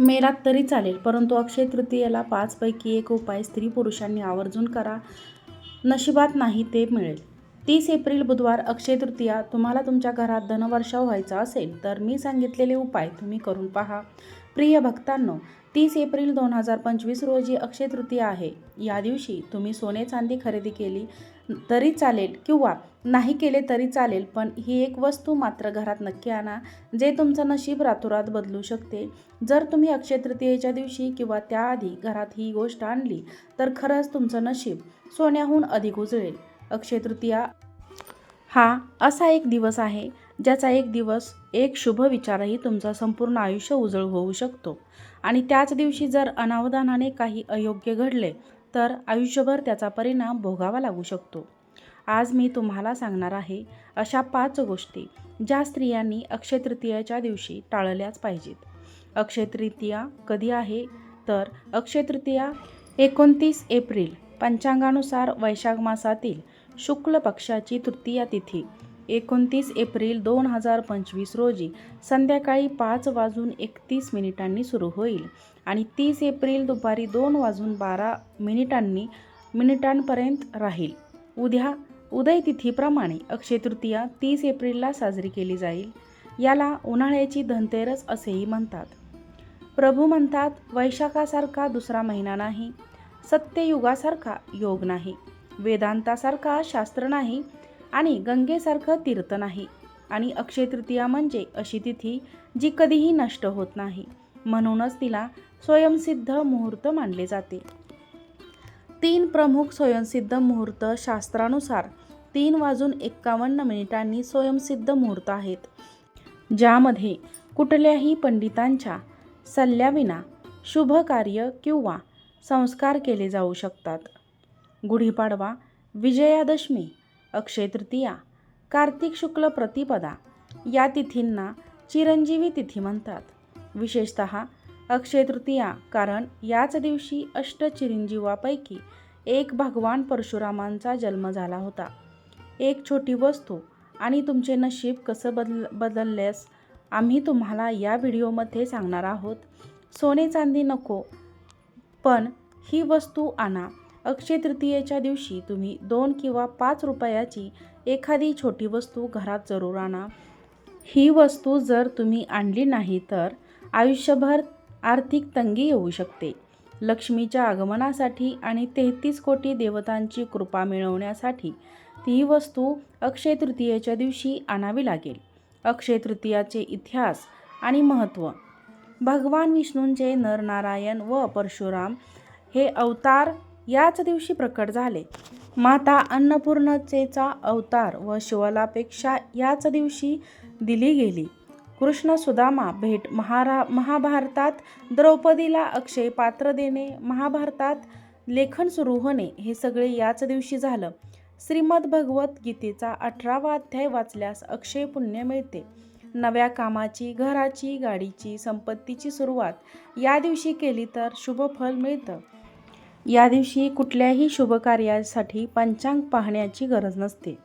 मेलात तरी चालेल परंतु अक्षय तृतीयेला पाचपैकी एक उपाय स्त्री पुरुषांनी आवर्जून करा. नशिबात नाही ते मिळेल. तीस एप्रिल बुधवार अक्षय तृतीया तुम्हाला तुमच्या घरात धनवर्षाव व्हायचा असेल तर मी सांगितलेले उपाय तुम्ही करून पहा. प्रिय भक्तांनो तीस एप्रिल दोन हजार पंचवीस रोजी अक्षय तृतीया आहे. या दिवशी तुम्ही सोने चांदी खरेदी केली तरी चालेल किंवा नाही केले तरी चालेल पण ही एक वस्तू मात्र घरात नक्की आणा जे तुमचं नशीब रातोरात बदलू शकते. जर तुम्ही अक्षय तृतीयेच्या दिवशी किंवा त्याआधी घरात ही गोष्ट आणली तर खरंच तुमचं नशीब सोन्याहून अधिक उजळेल. अक्षय तृतीया हा असा एक दिवस आहे ज्याचा एक दिवस एक शुभ विचारही तुमचं संपूर्ण आयुष्य उजळ होऊ शकतो. आणि त्याच दिवशी जर अनावधानाने काही अयोग्य घडले तर आयुष्यभर त्याचा परिणाम भोगावा लागू शकतो. आज मी तुम्हाला सांगणार आहे अशा पाच गोष्टी ज्या स्त्रियांनी अक्षय तृतीयाच्या दिवशी टाळल्याच पाहिजेत. अक्षय तृतीया कधी आहे? तर अक्षय तृतीया एकोणतीस एप्रिल पंचांगानुसार वैशाख मासातील शुक्ल पक्षाची तृतीया तिथी. एकोणतीस एप्रिल दोन हजार पंचवीस रोजी संध्याकाळी पाच वाजून एकतीस मिनिटांनी सुरू होईल आणि तीस एप्रिल दुपारी दोन वाजून बारा मिनिटांनी मिनिटांपर्यंत राहील. उद्या उदयतिथीप्रमाणे अक्षयतृतीया अक्षय तृतीया तीस एप्रिलला साजरी केली जाईल. याला उन्हाळ्याची धनतेरस असेही म्हणतात. प्रभू म्हणतात वैशाखासारखा दुसरा महिना नाही. सत्ययुगासारखा योग नाही. वेदांतासारखा शास्त्र नाही. आणि गंगेसारखं तीर्थ नाही. आणि अक्षय तृतीया म्हणजे अशी तिथी जी कधीही नष्ट होत नाही. म्हणूनच तिला स्वयंसिद्ध मुहूर्त मानले जाते. तीन प्रमुख स्वयंसिद्ध मुहूर्त शास्त्रानुसार तीन वाजून एक्कावन्न मिनिटांनी स्वयंसिद्ध मुहूर्त आहेत. ज्यामध्ये कुठल्याही पंडितांच्या सल्ल्याविना शुभ कार्य किंवा संस्कार केले जाऊ शकतात. गुढीपाडवा विजयादशमी अक्षय तृतीया कार्तिक शुक्ल प्रतिपदा या तिथींना चिरंजीवी तिथी म्हणतात. विशेषत अक्षय तृतीया कारण याच दिवशी अष्टचिरंजीवापैकी एक भगवान परशुरामांचा जन्म झाला होता. एक छोटी वस्तू आणि तुमचे नशीब कसं बदल बदलल्यास आम्ही तुम्हाला या व्हिडिओमध्ये सांगणार आहोत. सोने चांदी नको पण ही वस्तू आणा. अक्षय तृतीयेच्या दिवशी तुम्ही दोन किंवा पाच रुपयाची एखादी छोटी वस्तू घरात जरूर आणा. ही वस्तू जर तुम्ही आणली नाही तर आयुष्यभर आर्थिक तंगी येऊ शकते. लक्ष्मीच्या आगमनासाठी आणि तेहतीस कोटी देवतांची कृपा मिळवण्यासाठी ती वस्तू अक्षय तृतीयेच्या दिवशी आणावी लागेल. अक्षय तृतीयाचे इतिहास आणि महत्त्व. भगवान विष्णूंचे नरनारायण व परशुराम हे अवतार याच दिवशी प्रकट झाले. माता अन्नपूर्णतेचा अवतार व शिवलापेक्षा याच दिवशी दिली गेली. कृष्ण सुदामा भेट महारा महाभारतात द्रौपदीला अक्षय पात्र देणे महाभारतात लेखन सुरू होणे हे सगळे याच दिवशी झालं. श्रीमद भगवत गीतेचा अठरावा अध्याय वाचल्यास अक्षय पुण्य मिळते. नव्या कामाची घराची गाडीची संपत्तीची सुरुवात या दिवशी केली तर शुभ फल मिळतं. या दिवशी कुठल्याही शुभकार्यासाठी पंचांग पाहण्याची गरज नसते.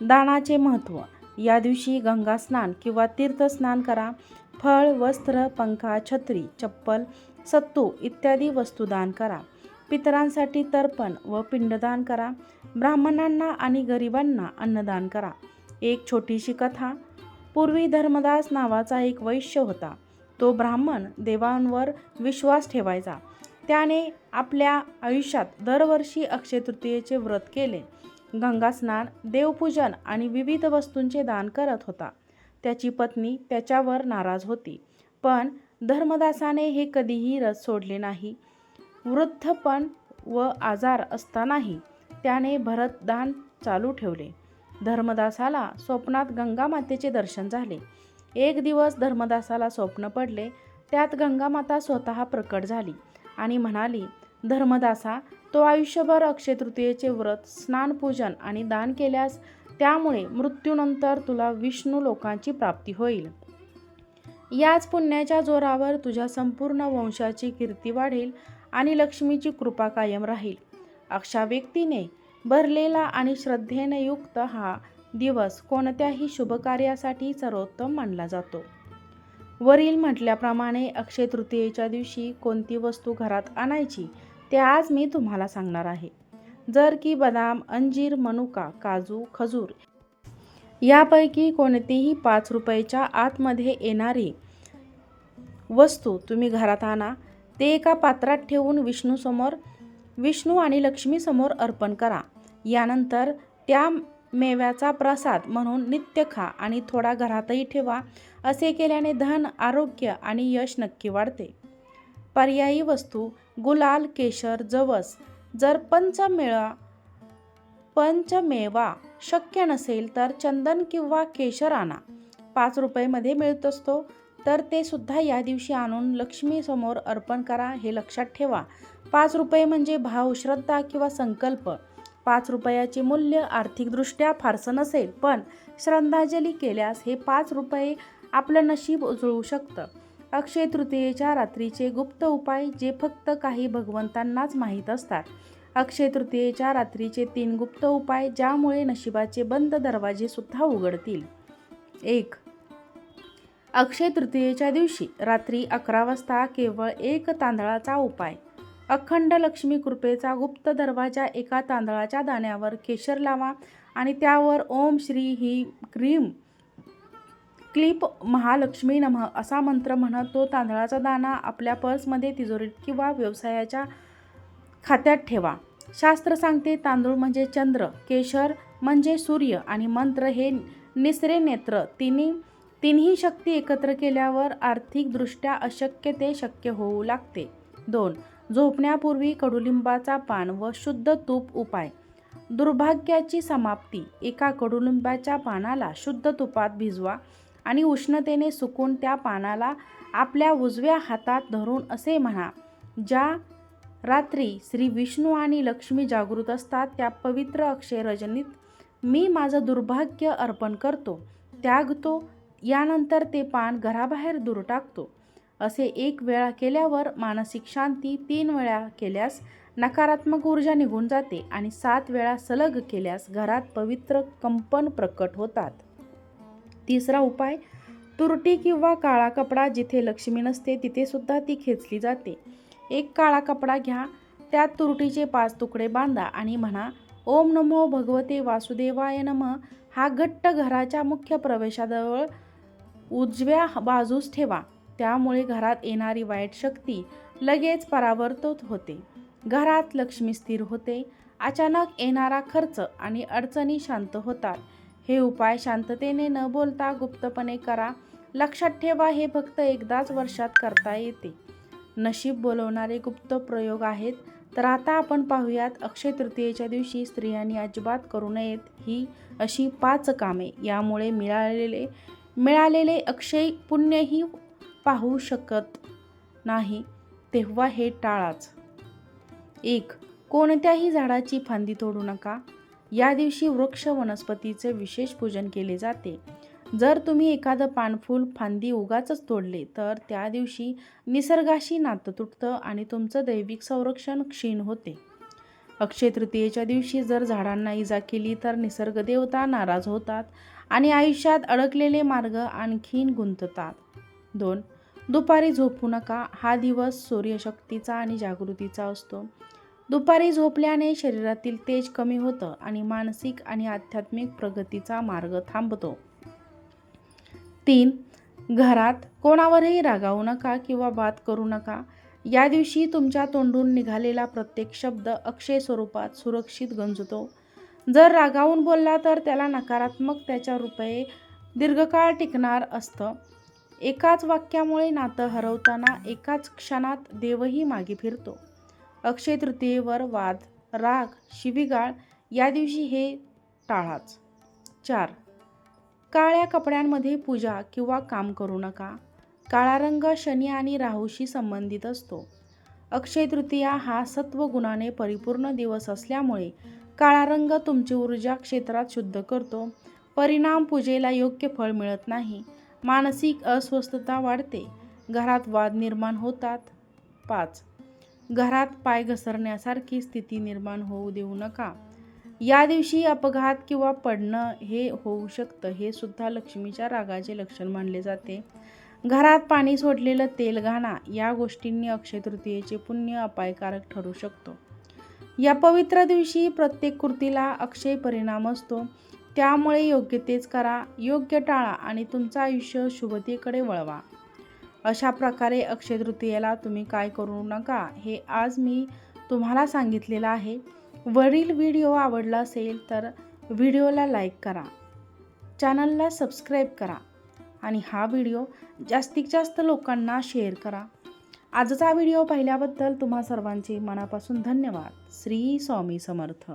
दानाचे महत्त्व या दिवशी गंगा स्नान किंवा तीर्थस्नान करा. फळ वस्त्र पंखा छत्री चप्पल सत्तू इत्यादी वस्तू दान करा. पितरांसाठी तर्पण व पिंडदान करा. ब्राह्मणांना आणि गरिबांना अन्नदान करा. एक छोटीशी कथा. पूर्वी धर्मदास नावाचा एक वैश्य होता. तो ब्राह्मण देवांवर विश्वास ठेवायचा. त्याने आपल्या आयुष्यात दरवर्षी अक्षय तृतीयेचे व्रत केले. गंगास्नान देवपूजन आणि विविध वस्तूंचे दान करत होता. त्याची पत्नी त्याच्यावर नाराज होती. पण धर्मदासाने हे कधीही रस सोडले नाही. वृद्धपण व आजार असतानाही त्याने भरतदान चालू ठेवले. धर्मदासाला स्वप्नात गंगामातेचे दर्शन झाले. एक दिवस धर्मदासाला स्वप्न पडले. त्यात गंगामाता स्वतः प्रकट झाली. आणि म्हणाली धर्मदासा तो आयुष्यभर अक्षय तृतीयेचे व्रत स्नानपूजन आणि दान केल्यास त्यामुळे मृत्यूनंतर तुला विष्णू लोकांची प्राप्ती होईल. याच पुण्याच्या जोरावर तुझ्या संपूर्ण वंशाची कीर्ती वाढेल आणि लक्ष्मीची कृपा कायम राहील. अशा व्यक्तीने भरलेला आणि श्रद्धेने युक्त हा दिवस कोणत्याही शुभकार्यासाठी सर्वोत्तम मानला जातो. वरील म्हटल्याप्रमाणे अक्षय तृतीयेच्या दिवशी कोणती वस्तू घरात आणायची ते आज मी तुम्हाला सांगणार आहे. जर की बदाम अंजीर मनुका काजू खजूर यापैकी कोणतीही पाच रुपयाच्या आतमध्ये येणारी वस्तू तुम्ही घरात आणा ते एका पात्रात ठेवून विष्णूसमोर विष्णू आणि लक्ष्मीसमोर अर्पण करा. यानंतर त्या मेव्याचा प्रसाद म्हणून नित्य खा आणि थोडा घरातही ठेवा असे केल्याने धन आरोग्य आणि यश नक्की वाढते. पर्यायी वस्तू गुलाल केशर जवस जर पंचमेळा पंचमेवा शक्य नसेल तर चंदन किंवा केशर आणा पाच रुपयेमध्ये मिळत असतो तर ते सुद्धा या दिवशी आणून लक्ष्मीसमोर अर्पण करा हे लक्षात ठेवा. पाच रुपये म्हणजे भाव श्रद्धा किंवा संकल्प. पाच रुपयाचे मूल्य आर्थिकदृष्ट्या फारसं नसेल पण श्रद्धांजली केल्यास हे पाच रुपये आपलं नशीब उजळू शकतं. अक्षय तृतीयेच्या रात्रीचे गुप्त उपाय जे फक्त काही भगवंतांनाच माहीत असतात. अक्षय तृतीयेच्या रात्रीचे तीन गुप्त उपाय ज्यामुळे नशिबाचे बंद दरवाजे सुद्धा उघडतील. एक अक्षय तृतीयेच्या दिवशी रात्री अकरा वाजता केवळ एक तांदळाचा उपाय. अखंड लक्ष्मी कृपेचा गुप्त दरवाजा एका तांदळाच्या दाण्यावर केशर लावा आणि त्यावर ओम श्री ही क्रीम क्लिप महालक्ष्मी नमः असा मंत्र म्हणत तो तांदळाचा दाणा आपल्या पर्समध्ये तिजोरीत किंवा व्यवसायाच्या खात्यात ठेवा. शास्त्र सांगते तांदूळ म्हणजे चंद्र केशर म्हणजे सूर्य आणि मंत्र हे निसरे नेत्र. तिन्ही तिन्ही शक्ती एकत्र केल्यावर आर्थिकदृष्ट्या अशक्य ते शक्य होऊ लागते. दोन झोपण्यापूर्वी कडुलिंबाचा पान व शुद्ध तूप उपाय. दुर्भाग्याची समाप्ती. एका कडुलिंबाच्या पानाला शुद्ध तुपात भिजवा आणि उष्णतेने सुकून त्या पानाला आपल्या उजव्या हातात धरून असे म्हणा ज्या रात्री श्री विष्णू आणि लक्ष्मी जागृत असतात त्या पवित्र अक्षय रजनीत मी माझं दुर्भाग्य अर्पण करतो त्यागतो यानंतर ते पान घराबाहेर दूर टाकतो. असे एक वेळा केल्यावर मानसिक शांती तीन वेळा केल्यास नकारात्मक ऊर्जा निघून जाते आणि सात वेळा सलग केल्यास घरात पवित्र कंपन प्रकट होतात. तिसरा उपाय तुरटी किंवा काळा कपडा जिथे लक्ष्मी नसते तिथे सुद्धा ती खेचली जाते. एक काळा कपडा घ्या त्यात तुरटीचे पाच तुकडे बांधा आणि म्हणा ओम नमो भगवते वासुदेवाय नम. हा घट्ट घराच्या मुख्य प्रवेशाजवळ उजव्या बाजूस ठेवा. त्यामुळे घरात येणारी वाईट शक्ती लगेच परावर्तित होते. घरात लक्ष्मी स्थिर होते. अचानक येणारा खर्च आणि अडचणी शांत होतात. हे उपाय शांततेने न बोलता गुप्तपणे करा. लक्षात ठेवा हे फक्त एकदाच वर्षात करता येते. नशीब बोलवणारे गुप्त प्रयोग आहेत तर आता आपण पाहूयात अक्षय तृतीयेच्या दिवशी स्त्रियांनी अजिबात करू नयेत ही अशी पाच कामे. यामुळे मिळालेले मिळालेले अक्षय पुण्यही पाहू शकत नाही तेव्हा हे टाळाच. एक कोणत्याही झाडाची फांदी तोडू नका. या दिवशी वृक्ष वनस्पतीचे विशेष पूजन केले जाते. जर तुम्ही एखादं पानफूल फांदी उगाचच तोडले तर त्या दिवशी निसर्गाशी नातं तुटतं आणि तुमचं दैविक संरक्षण क्षीण होते. अक्षय तृतीयेच्या दिवशी जर झाडांना इजा केली तर निसर्गदेवता नाराज होतात आणि आयुष्यात अडकलेले मार्ग आणखीन गुंततात. दोन दुपारी झोपू नका. हा दिवस सूर्यशक्तीचा आणि जागृतीचा असतो. दुपारी झोपल्याने शरीरातील तेज कमी होतं आणि मानसिक आणि आध्यात्मिक प्रगतीचा मार्ग थांबतो. तीन घरात कोणावरही रागावू नका किंवा बात करू नका. या दिवशी तुमच्या तोंडून निघालेला प्रत्येक शब्द अक्षय स्वरूपात सुरक्षित गंजतो. जर रागावून बोलला तर त्याला नकारात्मक त्याच्या रुपये दीर्घकाळ टिकणार असतं. एकाच वाक्यामुळे नातं हरवताना एकाच क्षणात देवही मागे फिरतो. अक्षय तृतीयेवर वाद राग शिवीगाळ या दिवशी हे टाळाच. चार. काळ्या कपड्यांमध्ये पूजा किंवा काम करू नका. काळा रंग शनी आणि राहूशी संबंधित असतो. अक्षय तृतीया हा सत्वगुणाने परिपूर्ण दिवस असल्यामुळे काळा रंग तुमची ऊर्जा क्षेत्रात शुद्ध करतो. परिणाम पूजेला योग्य फळ मिळत नाही. मानसिक अस्वस्थता वाढते. घरात वाद निर्माण होतात. पाच. घरात पाय घसरण्यासारखी स्थिती निर्माण होऊ देऊ नका. या दिवशी अपघात किंवा पडणं हे होऊ शकतं हे सुद्धा लक्ष्मीच्या रागाचे लक्षण मानले जाते. घरात पाणी सोडलेलं तेल घाणा या गोष्टींनी अक्षय तृतीयेचे पुण्य अपायकारक ठरू शकतो. या पवित्र दिवशी प्रत्येक कृतीला अक्षय परिणाम असतो. त्यामुळे योग्य तेच करा योग्य टाळा आणि तुमचं आयुष्य शुभतेकडे वळवा. अशा प्रकारे अक्षय तृतीयेला तुम्ही काय करू नका हे आज मी तुम्हाला सांगितलेलं आहे. वरील व्हिडिओ आवडला असेल तर व्हिडिओला लाईक करा. चॅनलला सबस्क्राईब करा आणि हा व्हिडिओ जास्तीत जास्त लोकांना शेअर करा. आजचा व्हिडिओ पाहिल्याबद्दल तुम्हा सर्वांचे मनापासून धन्यवाद. श्री स्वामी समर्थ.